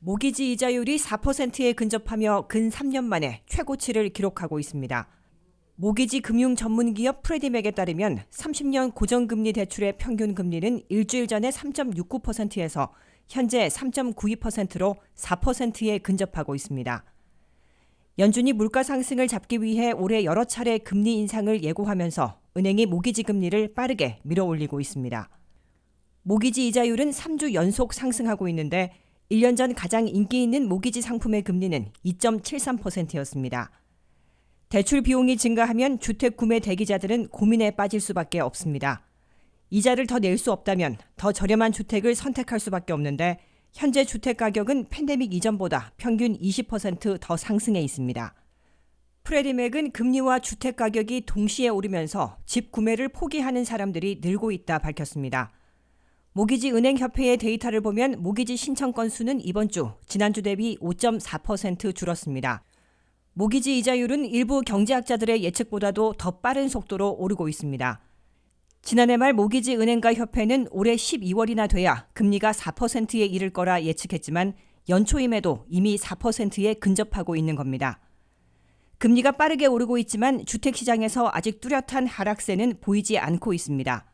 모기지 이자율이 4%에 근접하며 근 3년 만에 최고치를 기록하고 있습니다. 모기지 금융 전문 기업 프레디맥에 따르면 30년 고정금리 대출의 평균 금리는 일주일 전에 3.69%에서 현재 3.92%로 4%에 근접하고 있습니다. 연준이 물가 상승을 잡기 위해 올해 여러 차례 금리 인상을 예고하면서 은행이 모기지 금리를 빠르게 밀어 올리고 있습니다. 모기지 이자율은 3주 연속 상승하고 있는데 1년 전 가장 인기 있는 모기지 상품의 금리는 2.73%였습니다. 대출 비용이 증가하면 주택 구매 대기자들은 고민에 빠질 수밖에 없습니다. 이자를 더 낼 수 없다면 더 저렴한 주택을 선택할 수밖에 없는데 현재 주택 가격은 팬데믹 이전보다 평균 20%더 상승해 있습니다. 프레디맥은 금리와 주택 가격이 동시에 오르면서 집 구매를 포기하는 사람들이 늘고 있다 밝혔습니다. 모기지 은행 협회의 데이터를 보면 모기지 신청 건수는 이번 주 지난주 대비 5.4% 줄었습니다. 모기지 이자율은 일부 경제학자들의 예측보다도 더 빠른 속도로 오르고 있습니다. 지난해 말 모기지 은행가 협회는 올해 12월이나 돼야 금리가 4%에 이를 거라 예측했지만 연초임에도 이미 4%에 근접하고 있는 겁니다. 금리가 빠르게 오르고 있지만 주택 시장에서 아직 뚜렷한 하락세는 보이지 않고 있습니다.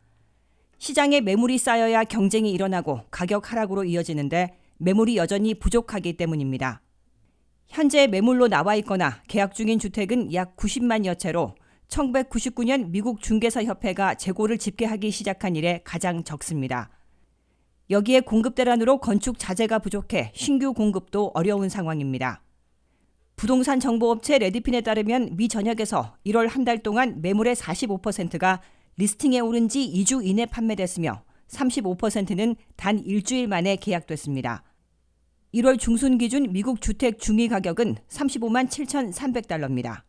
시장에 매물이 쌓여야 경쟁이 일어나고 가격 하락으로 이어지는데 매물이 여전히 부족하기 때문입니다. 현재 매물로 나와 있거나 계약 중인 주택은 약 90만여 채로 1999년 미국 중개사 협회가 재고를 집계하기 시작한 이래 가장 적습니다. 여기에 공급 대란으로 건축 자재가 부족해 신규 공급도 어려운 상황입니다. 부동산 정보업체 레디핀에 따르면 미 전역에서 1월 한 달 동안 매물의 45%가 리스팅에 오른 지 2주 이내 판매됐으며 35%는 단 일주일 만에 계약됐습니다. 1월 중순 기준 미국 주택 중위 가격은 35만 7,300달러입니다.